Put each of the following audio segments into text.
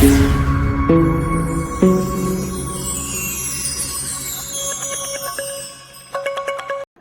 Thank you.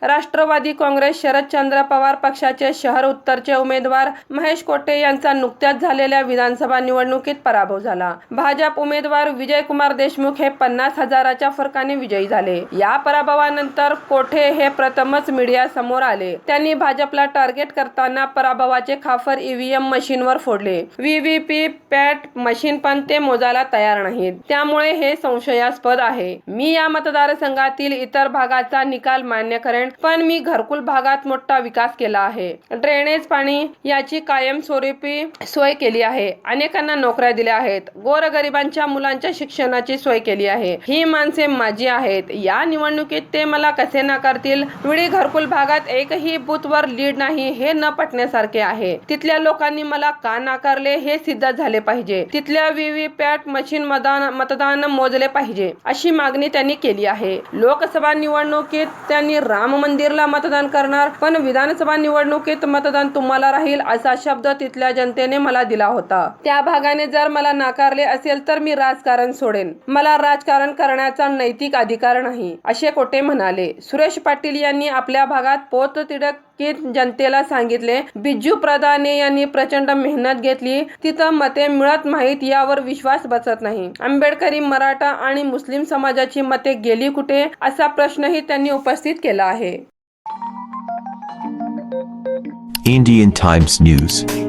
Rashtrawadi Congress Sharadchandra Pawar पक्षाचे शहर उत्तरचे उमेदवार महेश कोटे यांचा नुकत्याच झालेल्या विधानसभा निवडणुकीत पराभव झाला. भाजप उमेदवार विजयकुमार देशमुख हे पन्नास हजाराच्या फरकाने विजयी झाले. या पराभवानंतर कोठे हे प्रथमच मीडिया समोर आले. त्यांनी भाजपला टार्गेट करताना पराभवाचे खाफर ईव्हीएम मशीनवर फोडले. व्हीव्हीपी पॅट मशीन पण ते मोजायला तयार नाहीत. त्यामुळे हे संशयास्पद आहे. मी या मतदारसंघातील इतर भागाचा निकाल मान्य करेन. पण मी घरकुल भागात मोठा विकास केला आहे. ड्रेनेज पाणी याची कायमस्वरूपी सोय केली आहे. अनेकांना नोकऱ्या दिल्या आहेत. गोरगरिबांच्या मुलांच्या शिक्षणाची सोय केली आहे. ही माणसे माझी आहेत. या निवडणुकीत ते मला कसे नाकारतील? विडी घरकुल भागात एकही बूथवर लीड नाही हे न पटण्यासारखे आहे. तिथल्या लोकांनी मला का नाकारले हे सिद्ध झाले पाहिजे. तिथल्या व्हीव्हीपॅट मशीन मतदान मतदान मोजले पाहिजे अशी मागणी त्यांनी केली आहे. लोकसभा निवडणुकीत त्यांनी राम मंदिरला मतदान करणार पण विधानसभा निवडणुकीत मतदान तुम्हाला राहील असा शब्द तिथल्या जनतेने मला दिला होता. त्या भागाने जर मला नाकारले असेल तर मी राजकारण सोडेन. मला राजकारण करण्याचा नैतिक अधिकार नाही असे कोटे म्हणाले. सुरेश पाटील यांनी आपल्या भागात पोत की जनतेला सांगितले बिजू प्रधाने यांनी प्रचंड मेहनत घेतली. तिथं मते मिळत माहीत यावर विश्वास बसत नाही. आंबेडकरी मराठा आणि मुस्लिम समाजाची मते गेली कुठे? असा प्रश्नही त्यांनी उपस्थित केला आहे. Indian Times News.